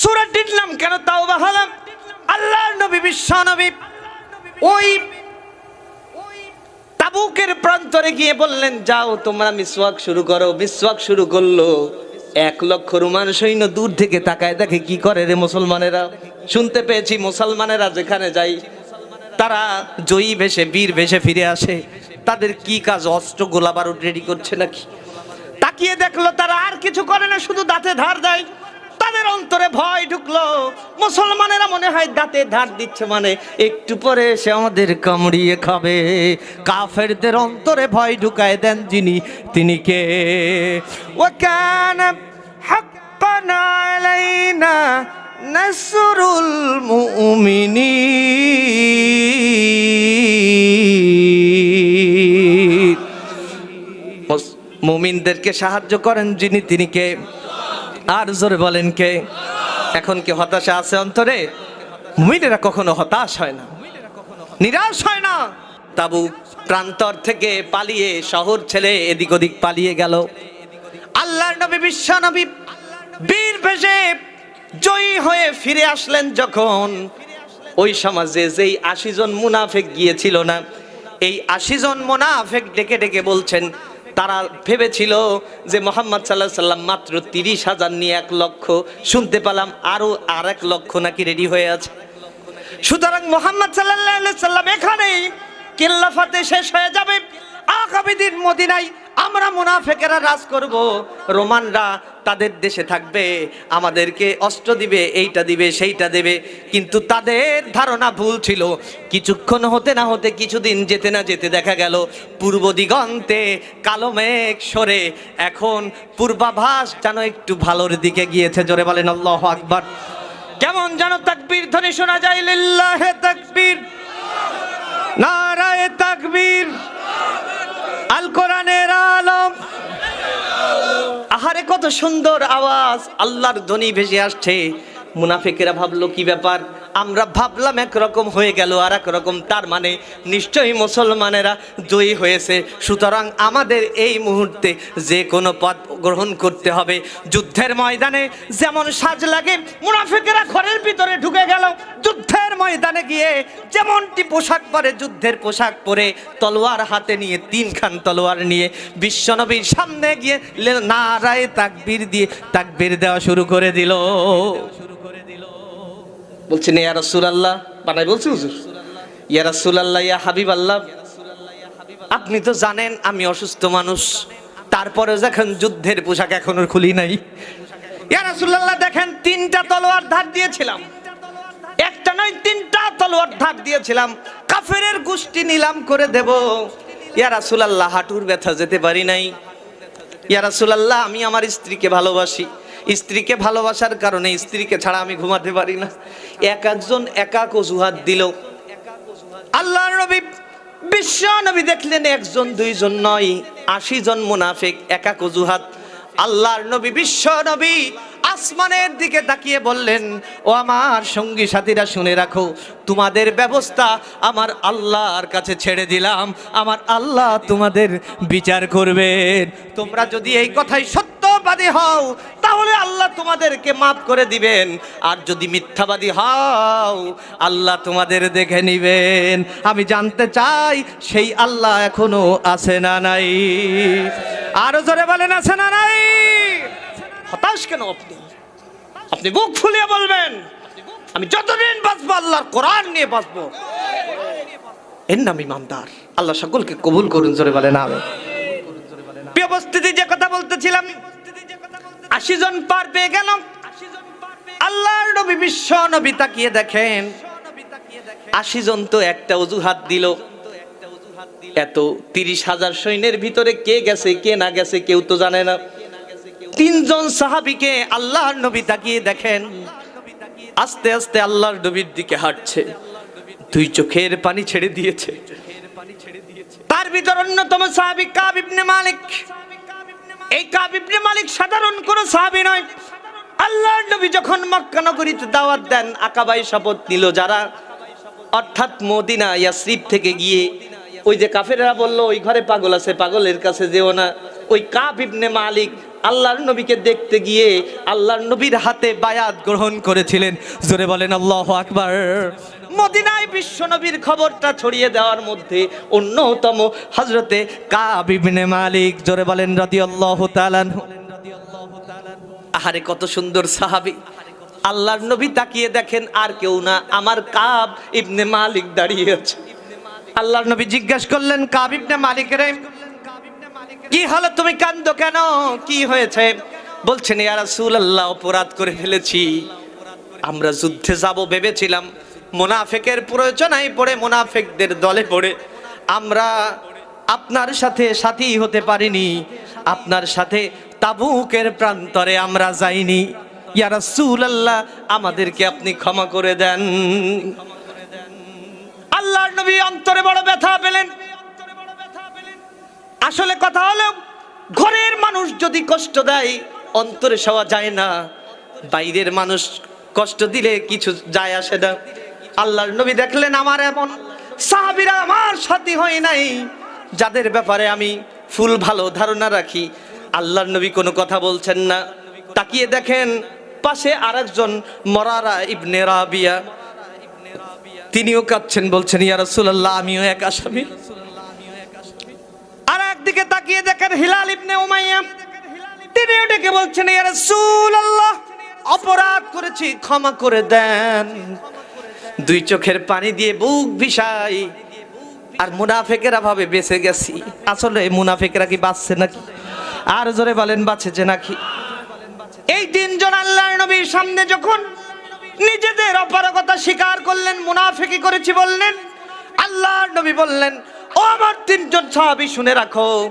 সুরাটির নাম কেন তাও বাহালাম আল্লাহর নবী, বিশ্ব নবী, ওই তাবুকের প্রান্তরে গিয়ে বললেন, যাও তোমরা মিসওয়াক শুরু করো। মিসওয়াক শুরু করল। এক লক্ষ রুমান সৈন্য দূর থেকে তাকায় দেখে কি করে রে মুসলমানেরা। শুনতে পেয়েছি মুসলমানেরা যেখানে যাই, তারা জয়ী ভেসে, বীর ভেসে ফিরে আসে। তাদের কি কাজ, অস্ত্র গোলা বারুদ রেডি করছে নাকি? তাকিয়ে দেখল তারা আর কিছু করে না, শুধু দাঁতে ধার দেয়। তাদের অন্তরে ভয় ঢুকলো। মুসলমানেরা মনে হয় দাঁতে ধার দিচ্ছে মানে একটু পরে সে আমাদের কামড়িয়ে খাবে। কাফেরদের অন্তরে ভয় ঢুকায় দেন যিনি, তিনি কে? ও কেন নাসরুল মুস- মুমিনদেরকে সাহায্য করেন যিনি, তিনি কে? আর জোরে বলেন কে? এখন কি হতাশা আছে অন্তরে? মুমিনেরা কখনো হতাশ হয় না। নিরাশ হয় না। তাবু প্রান্তর থেকে পালিয়ে শহর ছেড়ে এদিক ওদিক পালিয়ে গেল। আল্লাহর নবী, বিশ্ব নবী বীর ভেসে জয়ী হয়ে ফিরে আসলেন যখন। ওই সমাজে যেই আশি জন মুনাফেক গিয়েছিল না, এই আশি জন মুনাফেক ডেকে ডেকে বলছেন তারা ভেবেছিল যে মোহাম্মদ সাল্লাহ সাল্লাম মাত্র তিরিশ হাজার নিয়ে এক লক্ষ। শুনতে পেলাম আরও আর এক লক্ষ নাকি রেডি হয়ে আছে। সুতরাং মোহাম্মদ সাল্লাহ সাল্লাম এখানেই কিল্লাফাতে শেষ হয়ে যাবে। আগামী দিন মদিনায় আমরা মুনাফেকেরা রাজ করব, রোমানরা তাদের দেশে থাকবে, আমাদেরকে অস্ত্র দিবে, এইটা দিবে, সেইটা দেবে। কিন্তু তাদের ধারণা ভুল ছিল। কিছুক্ষণ হতে না হতে কিছুদিন যেতে না যেতে দেখা গেল, পূর্ব দিগন্তে কালো মেঘ সরে। এখন পূর্বাভাস যেন একটু ভালোর দিকে গিয়েছে। জোরে বলেন, আল্লাহ আকবার। কেমন যেন তাকবীর ধ্বনি শোনা যায়, লিল্লাহে তাকবীর। নারায়ে তাকবীর। আল কোরআনের আলম। আহারে কত সুন্দর আওয়াজ। আল্লাহর ধ্বনি ভেসে আসছে। মুনাফেকেরা ভাবলো, কি ব্যাপার? আমরা ভাবলাম একরকম হয়ে গেল আর একরকম, তার মানে নিশ্চয়ই মুসলমানেরা জয়ী হয়েছে। সুতরাং আমাদের এই মুহূর্তে যে কোনো পথ গ্রহণ করতে হবে। যুদ্ধের ময়দানে যেমন সাজ লাগে, মুনাফিকেরা ঘরের ভিতরে ঢুকে গেল। যুদ্ধের ময়দানে গিয়ে যেমনটি পোশাক পরে, যুদ্ধের পোশাক পরে তলোয়ার হাতে নিয়ে, তিনখান তলোয়ার নিয়ে বিশ্বনবীর সামনে গিয়ে নারায়ে তাকবীর দিয়ে তাকবীর দেওয়া শুরু করে দিল। বলছেন, ইয়া রাসূলুল্লাহ। বানাই বলছি হুজুর। ইয়া রাসূলুল্লাহ, ইয়া হাবিব আল্লাহ আপনি তো জানেন, আমি অসুস্থ মানুষ। তারপরে যখন যুদ্ধের পোশাক এখনও খুলি নাই। ইয়া রাসূলুল্লাহ, দেখেন তিনটা তলোয়ার ধার দিয়েছিলাম। একটা নয়, তিনটা তলোয়ার ধার দিয়েছিলাম। কাফেরের গোষ্ঠী নিলাম করে দেব। ইয়া রাসূলুল্লাহ, হাঁটুর ব্যথা যেতে পারি নাই। ইয়া রাসূলুল্লাহ, আমি আমার স্ত্রীকে ভালোবাসি। স্ত্রীকে ভালোবাসার কারণে স্ত্রীকে ছাড়া আমি ঘুমাতে পারি না। এক একজন একাক অজুহাত দিল। আল্লাহ নবী, বিশ্ব নবী দেখলেন একজন, দুইজন নয়, আশি জন মুনাফিক একাক অজুহাত। আল্লাহর নবী, বিশ্ব নবী আসমানের দিকে তাকিয়ে বললেন, ও আমার সঙ্গী সাথীরা, শুনে রাখো, তোমাদের ব্যবস্থা আমার আল্লাহর কাছে ছেড়ে দিলাম। আমার আল্লাহ তোমাদের বিচার করবেন। তোমরা যদি এই কথাই সত্যবাদী হও, তাহলে আল্লাহ তোমাদেরকে মাফ করে দিবেন। আর যদি মিথ্যাবাদী হও, আল্লাহ তোমাদের দেখে নিবেন। আমি জানতে চাই, সেই আল্লাহ এখনও আছে না নাই? আরও জোরে বলেন, আছে না নাই? হতাশ কেন আপনি? আপনি বুক ফুলিয়ে বলবেন। আমি যতদিন বাঁচবো, আল্লাহর কোরআন নিয়ে বাঁচবো। এর নাম ইমানদার। আল্লাহ সকলকে কবুল করুন, জোরে আমি প্রিয় যে কথা বলতেছিলাম, আশি জন পার পেয়ে গেল আল্লাহর নবী, বিশ্ব নবী তাকিয়ে দেখেন। আশি জন তো একটা অজুহাত দিল। এত তিরিশ হাজার সৈন্যের ভিতরে কে গেছে, কে না গেছে, কেউ তো জানে না। তিনজন সাহাবিকে আল্লাহর নবী তাকিয়ে দেখেন। আস্তে আস্তে আল্লাহর নবীর দিকে হাঁটছে। দুই চোখের পানি ছেড়ে দিয়েছে। তার ভিতর অন্যতম সাহাবি কাব ইবনে মালিক। এই কাব ইবনে মালিক সাধারণ কোন সাহাবি নয়। আল্লাহর নবী যখন মক্কা নগরীতে দাওয়াত দেন আকাবাই শপথ নিল যারা। অর্থাৎ মদিনা, ইয়াসরিব থেকে গিয়ে ওই যে কাফেররা বলল, ওই ঘরে পাগল আছে, পাগলের কাছে যেও না। ওই কাব ইবনে মালিক আল্লাহর নবীকে দেখতে গিয়ে আল্লাহর নবীর হাতে বায়াত গ্রহণ করেছিলেন। জোরে বলেন, আল্লাহ আকবার। মদিনায় বিশ্ব নবীর খবরটা ছড়িয়ে দেওয়ার মধ্যে অন্যতম হজরতে কাবিবনে মালিক, জোরে বলেন, রাদিয়াল্লাহু তাআলা আনহু। আহারে, কত সুন্দর সাহাবী। আল্লাহর নবী তাকিয়ে দেখেন, আর কেউ না, আমার কাব ইবনে মালিক দাঁড়িয়ে আছে। আল্লাহর নবী জিজ্ঞাসা করলেন, কাব ইবনে মালিক রে কি হলো তুমি কান্দো কেন? কি হয়েছে? বলছেন অপরাধ করে ফেলেছি। আমরা যুদ্ধে যাব ভেবেছিলাম। মুনাফেকের প্রয়োজনায় পড়ে, মুনাফেকদের দলে পড়ে। আমরা আপনার সাথে সাথী হতে পারিনি। আপনার সাথে তাবুকের প্রান্তরে আমরা যাইনি। ইয়া রাসূলুল্লাহ, আমাদেরকে আপনি ক্ষমা করে দেন। আল্লাহর নবী অন্তরে বড় ব্যথা পেলেন। আসলে কথা হলো, ঘরের মানুষ যদি কষ্ট দেয়, অন্তরে সওয়া যায় না। বাইরের মানুষ কষ্ট দিলে কিছু যায় আসে না। আল্লাহর নবী দেখলেন, আমার এমন সাহাবিরা আমার সাথী হয় নাই। যাদের ব্যাপারে আমি ফুল ভালো ধারণা রাখি, আল্লাহর নবী কোনো কথা বলছেন না। তাকিয়ে দেখেন, পাশে আরেকজন মরারা ইবনে রাবিয়া। তিনিও কাঁদছেন, বলছেন, ইয়া রাসূলুল্লাহ, আমিও এক আসামি। একদিকে তাকিয়ে দেখেন হিলাল ইবনে উমাইয়া। তিনিও ডেকে বলছেন, ইয়া রাসূলুল্লাহ, অপরাধ করেছি, ক্ষমা করে দেন। দুই চোখের পানি দিয়ে বুক ভিসাই। আর মুনাফেকেরা ভাবে বেঁচে গেছি। আসলে মুনাফেকেরা কি বাঁচছে নাকি? আর জোরে বলেন, বাঁচেছে নাকি? এই তিনজন আল্লাহর নবীর সামনে যখন নিজেদের অপারগতা স্বীকার করলেন মুনাফেকি করেছি বললেন, আল্লাহর নবী বললেন ও আমার তিনজন সাহাবী শুনে রাখো।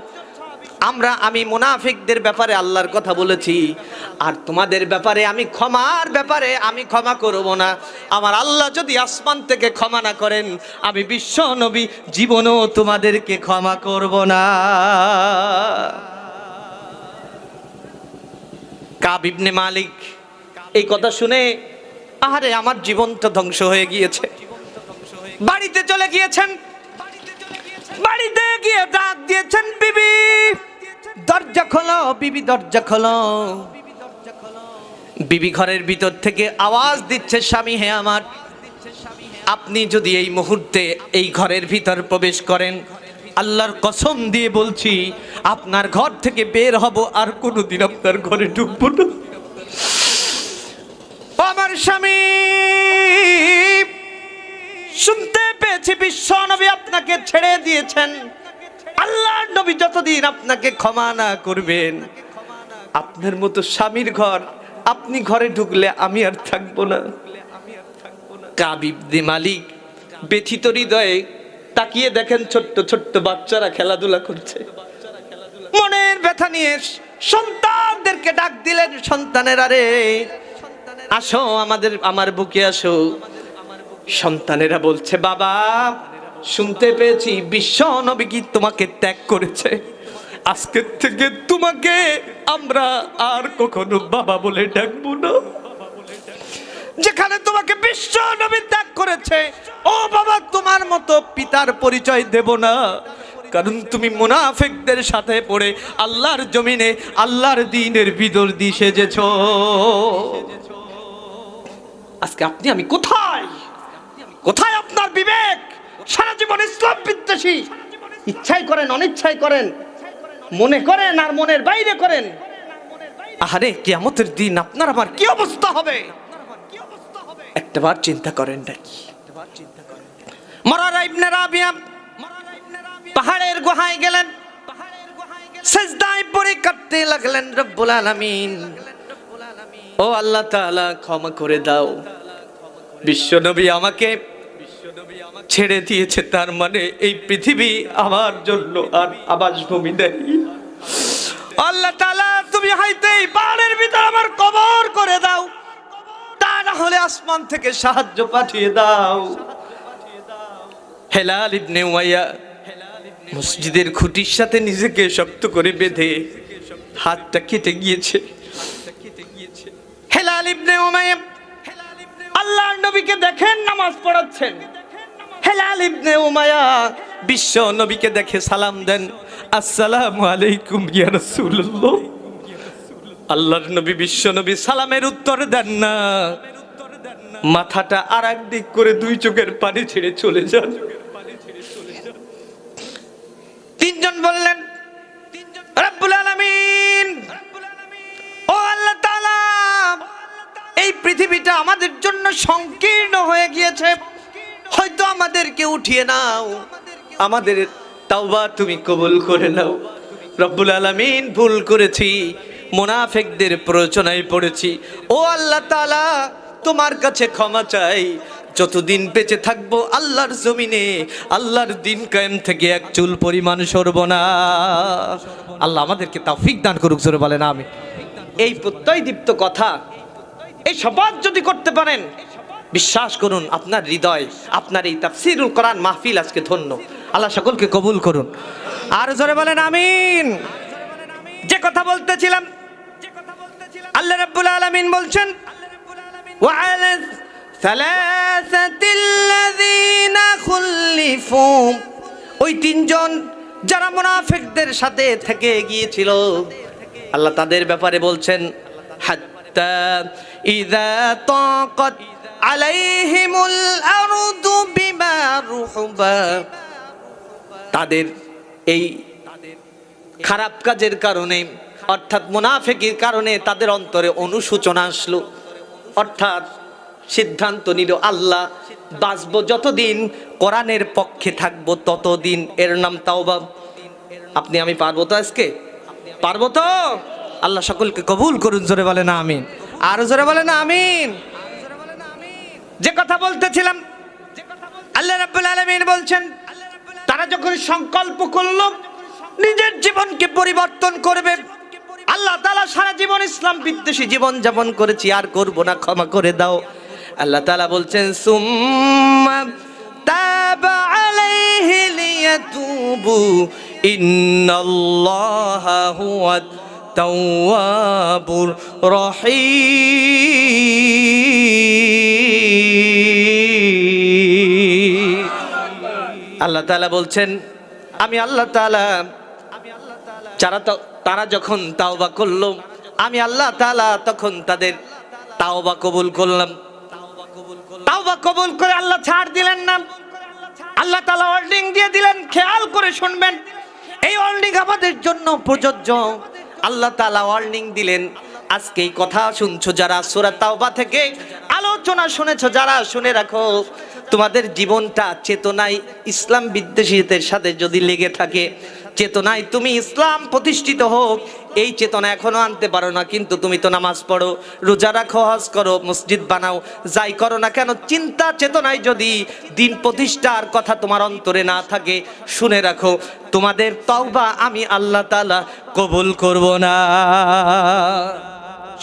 আমরা, আমি মুনাফিকদের ব্যাপারে আল্লাহর কথা বলেছি। আর তোমাদের ব্যাপারে আমি ক্ষমার ব্যাপারে আমি ক্ষমা করব না। আমার আল্লাহ যদি আসমান থেকে ক্ষমা না করেন, আমি বিশ্ব নবী জীবনও তোমাদেরকে ক্ষমা করব না। কাব ইবনে মালিক এই কথা শুনে, আহারে, আমার জীবনটা ধ্বংস হয়ে গিয়েছে। বাড়িতে চলে গিয়েছেন। বাড়িতে গিয়ে ডাক দিয়েছেন বিবি। দরজা খোলো, বিবি দরজা খোলো। বিবি ঘরের ভিতর থেকে আওয়াজ দিচ্ছে, স্বামী হে আমার, আপনি যদি এই মুহূর্তে এই ঘরের ভিতর প্রবেশ করেন, আল্লাহর কসম দিয়ে বলছি, আপনার ঘর থেকে বের হব আর কোনোদিন আপনার ঘরে ঢুকবো না। আমার স্বামী, শুনতে পেয়েছি বিশ্ব আপনাকে ছেড়ে দিয়েছেন। আল্লাহ নবী যতদিন আপনাকে ক্ষমা না করবেন, আপনার মতো স্বামীর ঘর, আপনি ঘরে ঢুকলে আমি আর থাকব না। কাবিব দি মালিক ব্যথিত হৃদয়ে তাকিয়ে দেখেন ছোট্ট ছোট্ট বাচ্চারা খেলাধুলা করছে। মনের ব্যথা নিয়ে সন্তানদেরকে ডাক দিলেন, সন্তানের আরে আসো আমাদের, আমার বুকে আসো। সন্তানেরা বলছে, বাবা শুনতে পেয়েছি, বিশ্ব নবী কি তোমাকে ত্যাগ করেছে? আজকের থেকে তোমাকে আমরা আর কখনো বাবা বলে ডাকবো না। যেখানে তোমাকে বিশ্ব নবী ত্যাগ করেছে, ও বাবা তোমার মতো পিতার পরিচয় দেব না। কারণ তুমি মুনাফেকদের সাথে পড়ে আল্লাহর জমিনে, আল্লাহর দিনের ভিতর দিয়ে সেজেছ। আজকে আপনি আমি কোথায়? কোথায় আপনার বিবেক? সারা জীবন ইসলাম বিদ্বেষী। ইচ্ছাই করেন, অনিচ্ছাই করেন, মনে করেন আর মনের বাইরে করেন। আহারে, কিয়ামতের দিন আপনার আমার কি অবস্থা হবে? একটাবার চিন্তা করেন নাকি? মরারা ইবনে রাবিয়া পাহাড়ের গুহায় গেলেন। সেজদায় পড়ে কাটতে লাগলেন রব্বুল আলামিন। ও আল্লাহ তাআলা, ক্ষমা করে দাও। বিশ্বনবী আমাকে ছেড়ে দিয়েছে তার মানে এই পৃথিবী আমার জন্য আর আবাসভূমি নেই। আল্লাহ তাআলা, তুমি হয়তো এই পাহাড়ের ভিতর আমার কবর করে দাও। তা না হলে আসমান থেকে সাহায্য পাঠিয়ে দাও। হেলাল ইবনে উমাইয়া মসজিদের খুঁটির সাথে নিজেকে শক্ত করে বেঁধে হাতটা কেটে গিয়েছে। হেলাল ইবনে উমাইয়া, আল্লাহর নবীকে দেখেন নামাজ পড়াচ্ছেন। হেলাল ইবনে উমায়া বিশ্ব নবীকে দেখে সালাম দেন, আসসালামু আলাইকুম ইয়া রাসূলুল্লাহ। আল্লাহর নবী, বিশ্ব নবী সালামের উত্তর দেন না। মাথাটা আর দিক করে দুই চোখের পানি ছেড়ে চলে যান। তিনজন বললেন, রব্বুল আলামিন, ও আল্লাহ তাআলা, এই পৃথিবীটা আমাদের জন্য সংকীর্ণ হয়ে গিয়েছে। আমাদেরকে উঠিয়ে নাও। আমাদের তাওবা তুমি কবুল করে নাও। রব্বুল আলামিন ভুল করেছি, মোনাফেকদের প্ররোচনায় পড়েছি। ও আল্লাহ তাআলা, তোমার কাছে ক্ষমা চাই। যতদিন বেঁচে থাকব আল্লাহর জমিনে, আল্লাহর দিন কায়েম থেকে এক চুল পরিমাণ সরব না। আল্লাহ আমাদেরকে তাফিক দান করুক, জোরে বলেন আমি এই প্রত্যয় দীপ্ত কথা, এই শপথ যদি করতে পারেন বিশ্বাস করুন, আপনার হৃদয়, আপনার এই তাফসিরুল কোরআন মাহফিল আজকে ধন্য। আল্লাহ সকলকে কবুল করুন। আর জোরে বলেন আমিন। যে কথা বলতেছিলাম, আল্লাহ রাব্বুল আলামিন বলছেন ওই তিনজন যারা মুনাফিকদের সাথে থেকে গিয়েছিল, আল্লাহ তাদের ব্যাপারে বলছেন, হাত্তা ইদা তকত আলাইহিমুল তাদের এই খারাপ কাজের কারণে, অর্থাৎ মুনাফেকির কারণে তাদের অন্তরে অনুশোচনা আসলো। অর্থাৎ সিদ্ধান্ত নিল, আল্লাহ, বাঁচব যতদিন, কোরআনের পক্ষে থাকব ততদিন। এর নাম তাওবা। আপনি, আমি পারব তো আজকে? পারব তো? আল্লাহ সকলকে কবুল করুন, জোরে বলে না আমিন। আর জোরে বলে না আমিন। যে কথা বলতেছিলাম, আল্লাহ রাব্বুল আলামিন বলছেন, তারা যখন সংকল্প করল, নিজের জীবনকে পরিবর্তন করবে। আল্লাহ তাআলা সারা জীবন ইসলাম বিদ্বেষী জীবন যাপন করেছি, আর করব না, ক্ষমা করে দাও। আল্লাহ তাআলা বলছেন, সুম্মা তাবা আলাইহি লিয়াতুবু, ইন্নাল্লাহা হুয়া তাওয়াবুর রহিম। আল্লাহ তাআলা বলছেন, আমি আল্লাহ তাআলা, যারা তারা যখন তাওবা করল, আমি আল্লাহ তাআলা তখন তাদের তাওবা কবুল করলাম। তাওবা কবুল করে আল্লাহ ছাড় দিলেন না। আল্লাহ তাআলা ওয়ার্নিং দিয়ে দিলেন, খেয়াল করে শুনবেন। এই ওয়ার্নিং আমাদের জন্য প্রযোজ্য। আল্লাহ তাআলা ওয়ার্নিং দিলেন, আজকে এই কথা শুনছো যারা সূরা তাওবা থেকে আলোচনা শুনেছো, যারা শুনে রাখো, তোমাদের জীবনটা চেতনায় ইসলাম বিদ্বেষীদের সাথে যদি লেগে থাকে, চেতনায় তুমি ইসলাম প্রতিষ্ঠিত হোক, এই চেতনা এখনও আনতে পারো না, কিন্তু তুমি তো নামাজ পড়ো, রোজা রাখো, হজ করো, মসজিদ বানাও, যাই করো না কেন, চিন্তা চেতনায় যদি দিন প্রতিষ্ঠার কথা তোমার অন্তরে না থাকে, শুনে রাখো, তোমাদের তওবা আমি আল্লাহ তাআলা কবুল করব না।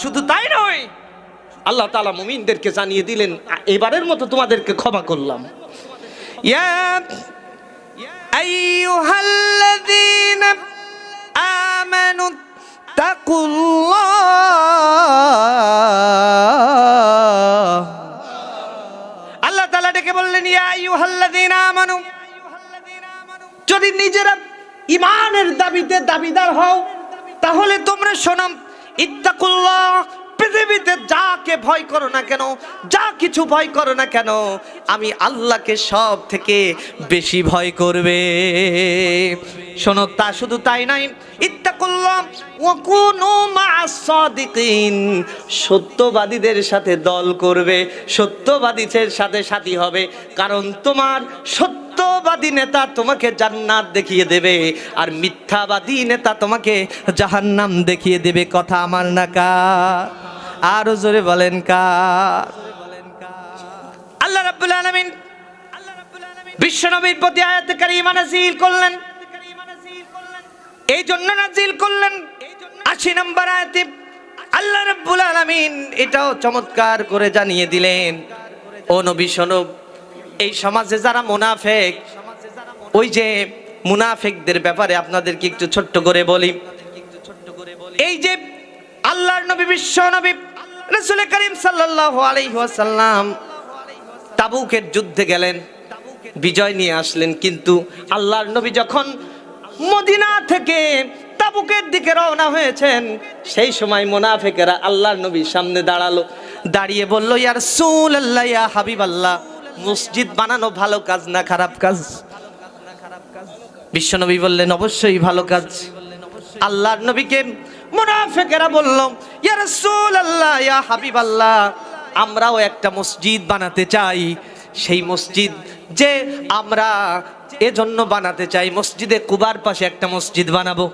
শুধু তাই নয় আল্লাহ তালা মুমিনদেরকে জানিয়ে দিলেন, এবারের মতো তোমাদেরকে ক্ষমা করলাম। আল্লাহ তালা ডেকে বললেন যদি নিজেরা ইমানের দাবিতে দাবিদার হও, তাহলে তোমরা শোনাম, ইত্তাকুল্লাহ পৃথিবীতে যাকে ভয় করো না কেন, যা কিছু ভয় করো না কেন, আমি আল্লাহকে সব থেকে বেশি ভয় করবে। শোনো, তা শুধু তাই নাই ইত্তাকুল্লাহ সত্যবাদীদের সাথে দল করবে, সত্যবাদীদের সাথে সাথী হবে, কারণ তোমার সত্যবাদী নেতা তোমাকে জান্নাত দেখিয়ে দেবে, আর মিথ্যাবাদী নেতা তোমাকে জাহান্নাম দেখিয়ে দেবে, কথা আমার না কার। আরও জোরে বলেন কার আল্লাহ রাব্বুল আলামিন বিশ্বনবীর প্রতি আয়াতে কারিমা নাযিল করলেন। এই জন্য নাজিল করলেন। আশি নম্বর আয়াতে আল্লাহ রাব্বুল আলামিন এটাও চমৎকার করে জানিয়ে দিলেন, ও নবী শোনব এই সমাজে যারা মুনাফেক, ওই যে মুনাফেকদের ব্যাপারে আপনাদেরকে একটু ছোট্ট করে বলি। এই যে আল্লাহর নবী, বিশ্ব নবী রাসূল করিম ওয়াসাল্লাম তাবুকের যুদ্ধে গেলেন, বিজয় নিয়ে আসলেন, কিন্তু আল্লাহর নবী যখন মদিনা থেকে তাবুকের দিকে রওনা হয়েছেন, সেই সময় মোনাফেকেরা আল্লাহর নবীর সামনে দাঁড়াল, দাঁড়িয়ে বলল ইয়ার সুল আল্লাহ ইয়া হাবিব আল্লাহ মসজিদ বানানো ভালো কাজ না খারাপ কাজ? বিশ্বনবী বললেন, অবশ্যই ভালো কাজ। আল্লাহর নবীকে মুনাফিকেরা বলল, ইয়া রাসূলুল্লাহ, ইয়া হাবিবাল্লাহ, আমরাও একটা মসজিদ বানাতে চাই। সেই মসজিদ যে আমরা এজন্য বানাতে চাই, মসজিদে কুবার পাশে একটা মসজিদ বানাবো।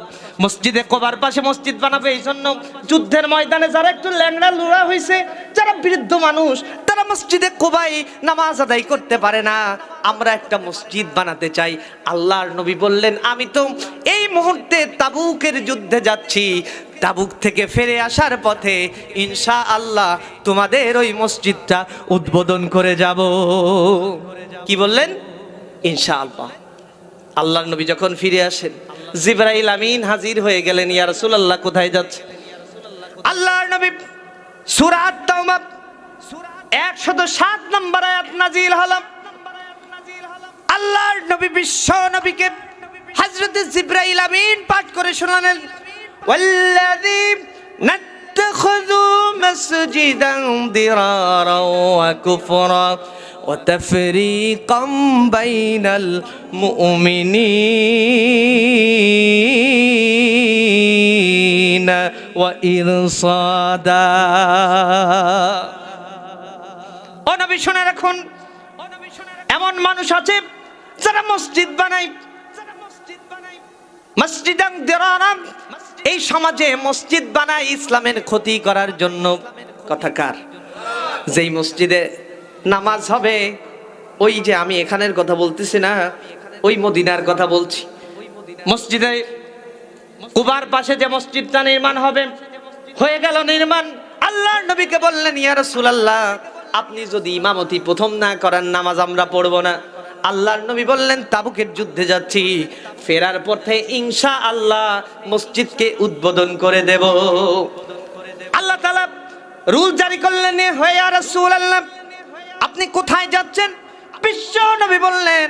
মসজিদে কুবার পাশে মসজিদ বানাবো এই জন্য যুদ্ধের ময়দানে যারা একটু ল্যাংড়া লুড়া হয়েছে যারা বৃদ্ধ মানুষ, তারা মসজিদে কুবাই নামাজ আদায় করতে পারে না। আমরা একটা মসজিদ বানাতে চাই। আল্লাহর নবী বললেন, আমি তো এই মুহূর্তে তাবুকের যুদ্ধে যাচ্ছি। তাবুক থেকে ফিরে আসার পথে ইনশা আল্লাহ তোমাদের ওই মসজিদটা উদ্বোধন করে যাব। কি বললেন? ইনশা আল্লাহ আল্লাহর নবী যখন ফিরে আসেন, জিব্রাইল আমিন হাজির হয়ে গেলেন, ইয়া রাসূলুল্লাহ, কোথায় যাচ্ছে? আল্লাহর নবী সূরা আত-তাওবা 107 নম্বর আয়াত নাজিল হলাম। আল্লাহর নবী বিশ্ব নবীকে হযরত জিব্রাইল আমিন পাঠ করে শোনালেন। ওয়াল্লাযী নাত্তাখিযু মাসজিদান দিরারা ওয়া কুফরা وتفريقا بين المؤمنين وإرصادا ও নবী শুনে রাখুন এমন মানুষ আছে যারা মসজিদ বানায় মসজিদাং দিরারাম এই সমাজে মসজিদ বানায় ইসলামের ক্ষতি করার জন্য। কথাকার যেই মসজিদে নামাজ হবে, ওই যে আমি এখানের কথা বলতেছি না, ওই মদিনার কথা বলছি। মসজিদে কুবার পাশে যে মসজিদটা নির্মাণ হবে, হয়ে গেল নির্মাণ। আল্লাহর নবীকে বললেন, ইয়া রাসূলুল্লাহ, আপনি যদি ইমামতি প্রথম না করেন, নামাজ আমরা পড়ব না। আল্লাহর নবী বললেন, তাবুকের যুদ্ধে যাচ্ছি ফেরার পথে ইনশা আল্লাহ মসজিদকে উদ্বোধন করে দেব। আল্লাহ রুল জারি করলেন হয়ে আর রাসূলুল্লাহ। আপনি কোথায় যাচ্ছেন? বিশ্ব নবী বললেন,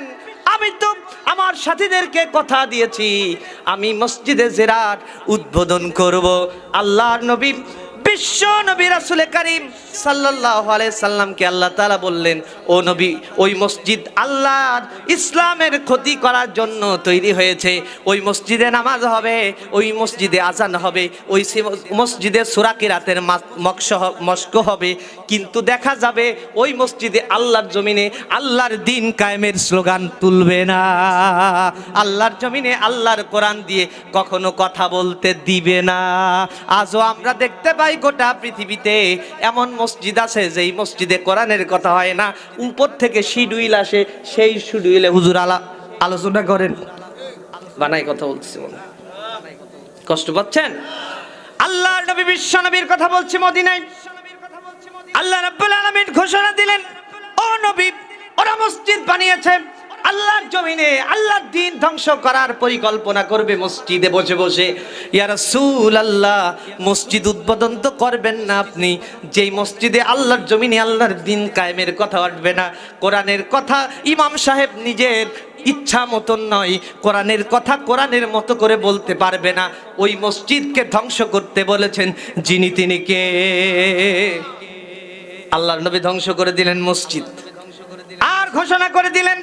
আমি তো আমার সাথীদেরকে কথা দিয়েছি। আমি মসজিদে জেরার উদ্বোধন করব। আল্লাহর নবী বিশ্ব নবী রাসূল করিম আলাইহি সাল্লামকে আল্লাহ তালা বললেন, ও নবী, ওই মসজিদ আল্লাহর ইসলামের ক্ষতি করার জন্য তৈরি হয়েছে। ওই মসজিদে নামাজ হবে, ওই মসজিদে আজান হবে, ওই মসজিদে সুরাকিরাতের মক্স মস্ক হবে। কিন্তু দেখা যাবে ওই মসজিদে আল্লাহর জমিনে আল্লাহর দিন কায়েমের স্লোগান তুলবে না। আল্লাহর জমিনে আল্লাহর কোরআন দিয়ে কখনো কথা বলতে দিবে না। আজও আমরা দেখতে পাই গোটা পৃথিবীতে এমন মসজিদ আছে, যেই মসজিদে কোরআনের কথা হয় না। উপর থেকে শিডুইল আসে, সেই শিডুইলে হুজুর আলা আলোচনা করেন। বানাই কথা বলছি। কষ্ট পাচ্ছেন? আল্লাহর নবী, বিশ্ব নবীর কথা বলছি মদিনায়। আল্লাহ রাব্বুল আলামিন ঘোষণা দিলেন, ও নবী, ওরা মসজিদ বানিয়েছে। আল্লাহর জমিনে, আল্লাহর দিন ধ্বংস করার পরিকল্পনা করবে মসজিদে বসে বসে। ইয়া আল্লাহ মসজিদ উদ্বোধন তো করবেন না আপনি। যেই মসজিদে আল্লাহর জমিনে আল্লাহর দিন কায়েমের কথা উঠবে না। কোরআনের কথা ইমাম সাহেব নিজের ইচ্ছা মতন নয়। কোরআনের কথা কোরআনের মতো করে বলতে পারবে না। ওই মসজিদকে ধ্বংস করতে বলেছেন যিনি তিনি কে? আল্লাহর নবী ধ্বংস করে দিলেন মসজিদ। আর ঘোষণা করে দিলেন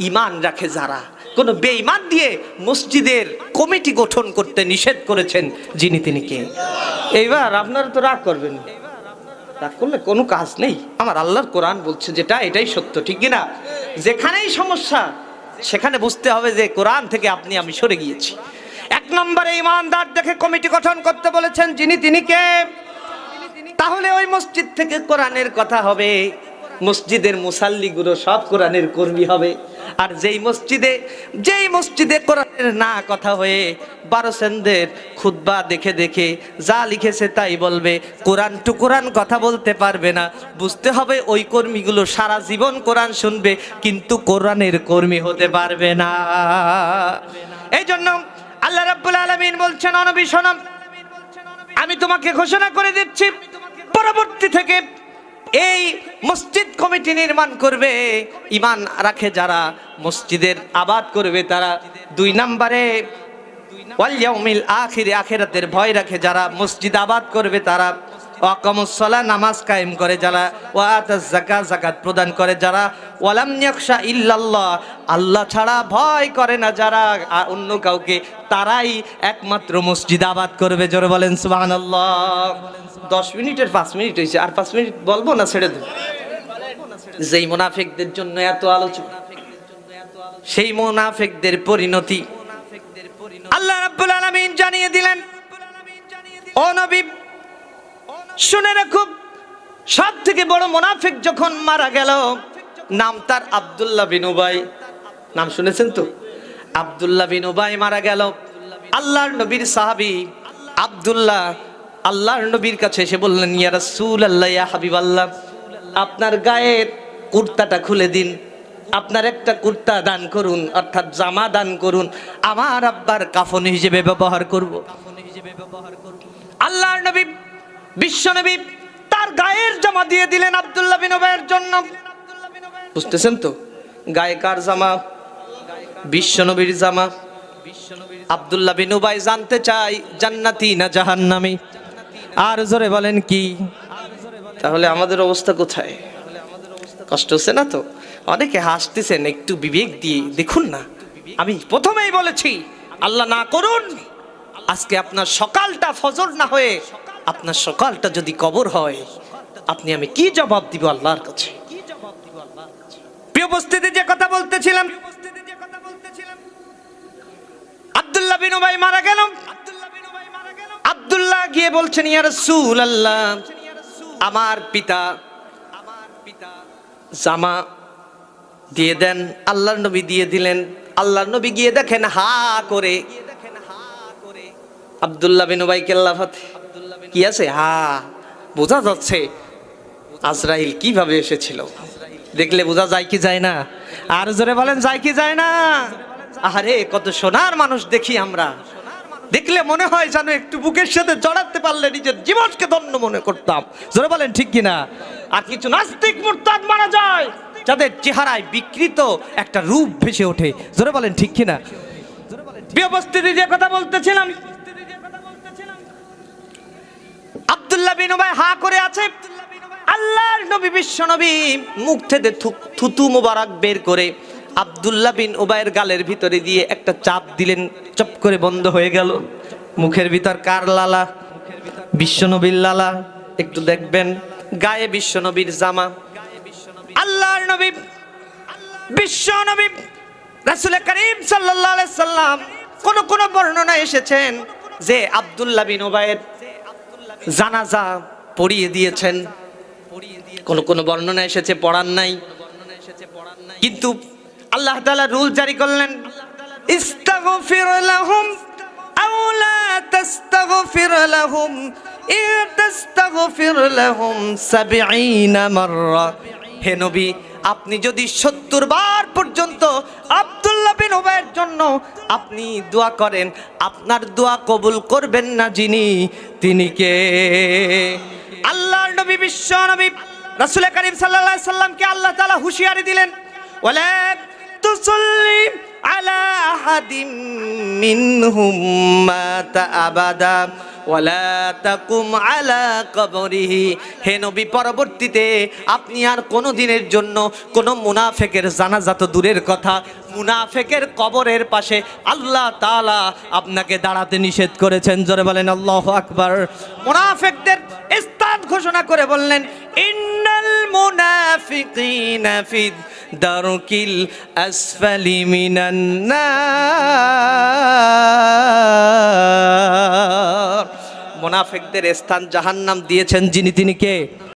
ইমান রাখে যারা। কোন বেঈমান দিয়ে মসজিদের কমিটি গঠন করতে নিষেধ করেছেন যিনি তিনি কে? এইবার আপনারা তো রাগ করবেন। রাগ করলে কোনো কাজ নেই। আমার আল্লাহর কোরআন বলছে যেটা, এটাই সত্য, ঠিক কিনা? যেখানেই সমস্যা, সেখানে বুঝতে হবে যে কোরআন থেকে আপনি, আমি সরে গিয়েছি। এক নম্বরে ইমানদার দেখে কমিটি গঠন করতে বলেছেন যিনি তিনি কে? তাহলে ওই মসজিদ থেকে কোরআনের কথা হবে। মসজিদের মুসাল্লিগুলো সব কোরআনের কর্মী হবে। আর যেই মসজিদে যেই মসজিদে কোরআনের না কথা হয়ে বারো সেনদের খুদ্া দেখে দেখে যা লিখেছে তাই বলবে, কোরআন টু কোরআন কথা বলতে পারবে না। বুঝতে হবে ওই কর্মীগুলো সারা জীবন কোরআন শুনবে, কিন্তু কোরআনের কর্মী হতে পারবে না। এই জন্য আল্লাহ রাব্বুল আলামিন বলছেন, অনবী সনম আমি তোমাকে ঘোষণা করে দিচ্ছি, পরবর্তী থেকে এই মসজিদ কমিটি নির্মাণ করবে। ইমান রাখে যারা মসজিদের আবাদ করবে তারা দুই নম্বরে, ওয়াল আখিরে, আখেরাতের ভয় রাখে যারা মসজিদ আবাদ করবে তারা ওয়াকামুসলা নামাজ কায়েম করে যারা ওয়াতাজ জাকাত জাকাত প্রদান করে যারা, ওয়ালাম ইয়াখশা ইল্লাল্লাহ, আল্লাহ ছাড়া ভয় করে না যারা অন্য কাউকে, তারাই একমাত্র মসজিদ আবাদ করবে, জোরে বলেন সুবহানাল্লাহ। দশ মিনিটের পাঁচ মিনিট হয়েছে আর পাঁচ মিনিট বলব না, ছেড়ে দেব? যেই মুনাফিকদের জন্য এত আলোচনা সেই মুনাফিকদের পরিণতি। আল্লাহ রাব্বুল আলামিন জানিয়ে দিলেন, ও নবী শুনে রাখো সব থেকে বড় মুনাফিক যখন মারা গেল, নাম তার আব্দুল্লাহ বিন উবাই। নাম শুনেছেন তো? আব্দুল্লাহ বিন উবাই মারা গেল। আল্লাহর নবীর সাহাবী আব্দুল্লাহ, আল্লাহর নবীর কাছে এসে বললেন, ইয়া রাসূলুল্লাহ, ইয়া হাবিবাল্লাহ, আপনার গায়ের কুর্তাটা খুলে দিন। আপনার একটা কুর্তা দান করুন, অর্থাৎ জামা দান করুন। আমার আব্বার কাফন হিসেবে ব্যবহার করব। আল্লাহর নবী বিশ্ব নবী তার গায়ের জামা দিয়ে দিলেন আবদুল্লাহ বিন উবাইয়ের জন্য। বুঝতেছেন তো? গায়ে কার জামা? বিশ্ব নবীর জামা। আব্দুল্লাহ বিন উবাই জানতে চাই জান্নাতি না জাহান্নামী? আর জোরে বলেন কি? তাহলে আমাদের অবস্থা কোথায়? কষ্ট হচ্ছে না তো? অনেকে হাসতেছেন, একটু বিবেক দিয়ে। দেখুন না, আমি প্রথমেই বলেছি, আল্লাহ না করুন, আজকে আপনার সকালটা ফজর না হয়ে আপনার সকালটা যদি কবর হয়, আপনি আমি কি জবাব দিব আল্লাহর কাছে? প্রিয় উপস্থিতি, যে কথা বলতেছিলাম, আব্দুল্লাহ বিন উবাই মারা গেল। আব্দুল্লাহ গিয়ে বলছেন, ইয়া রাসূলুল্লাহ, আমার পিতা আমার পিতা জামা দিয়ে দেন, আল্লাহর নবী দিয়ে দিলেন। আল্লাহর নবী গিয়ে দেখেন, হা করে আব্দুল্লাহ বিন উবাই কেল্লাফাত কি আছে? হা, বোঝা যাচ্ছে। আজরাইল কীভাবে এসেছিল? দেখলে বোঝা যায় কি যায় না? আর জোরে বলেন, যায় কি যায় না? আরে কত সোনার মানুষ দেখি আমরা। দেখলে মনে হয় যেন একটু বুকের সাথে জড়াতে পারলে নিজের জীবনকে ধন্য মনে করতাম। জোরে বলেন, ঠিক কিনা? আর কিছু নাস্তিক মুরতাদ মারা যায়, যাদের চেহারায় বিকৃত একটা রূপ ভেসে ওঠে। জোরে বলেন, ঠিক কিনা? বিপস্থিতি যে কথা বলতেছিলাম আব্দুল্লাহ বিন উবাই হা করে আছে। আল্লাহর নবী, বিশ্ব নবী, মুখ থেকে থুতু মোবারক বের করে আব্দুল্লাহ বিন উবাইয়ের গালের ভিতরে দিয়ে একটা চাপ দিলেন, চপ করে বন্ধ হয়ে গেল। মুখের ভিতর কার লালা? বিশ্বনবীর লালা। একটু দেখবেন, গায়ে বিশ্বনবীর জামা। আল্লাহর নবী, বিশ্ব নবী রাসূল করিম আলাইহি সাল্লাম কোন কোন বর্ণনা এসেছেন যে আব্দুল্লাহ বিন উবাইয়ের জানাজা পড়িয়ে দিয়েছেন। কোন কোন বর্ণনা এসেছে পড়ান নাই। কিন্তু আল্লাহ তাআলা রুল জারি করলেন, ইস্তাগফির লাহুম আও লা তাস্তাগফির লাহুম ইন তাস্তাগফির লাহুম 70 মাররা। হে নবী আপনি যদি সত্তর বার পর্যন্ত আব্দুল্লাহ বিন উবাইয়ের জন্য আপনি দোয়া করেন, আপনার দোয়া কবুল করবেন না যিনি, তিনি কে? আল্লাহর নবী, বিশ্ব নবী রাসূল করিম আলাইহি সাল্লামকে আল্লাহ তাআলা হুঁশিয়ারি দিলেন ওয়ালা তুসাল্লি আলা আহাদিম মিনহুম মাতা আবাদা। ওয়ালা আলা হে নবী, পরবর্তীতে আপনি আর কোনো দিনের জন্য কোনো মুনাফেকের জানাজা তো দূরের কথা, মুনাফেকের কবরের পাশে আল্লাহ তাআলা আপনাকে দাঁড়াতে নিষেধ করেছেন। জোরে বলেন, আল্লাহ আকবর। মুনাফেকদের স্থান ঘোষণা করে বললেন, ইন্নাল মুনাফিকিনা ফিদ দারকিল আসফালি মিনান নার। মুনাফিকদের স্থান জাহান্নাম দিয়েছেন যিনি, তিনি কে?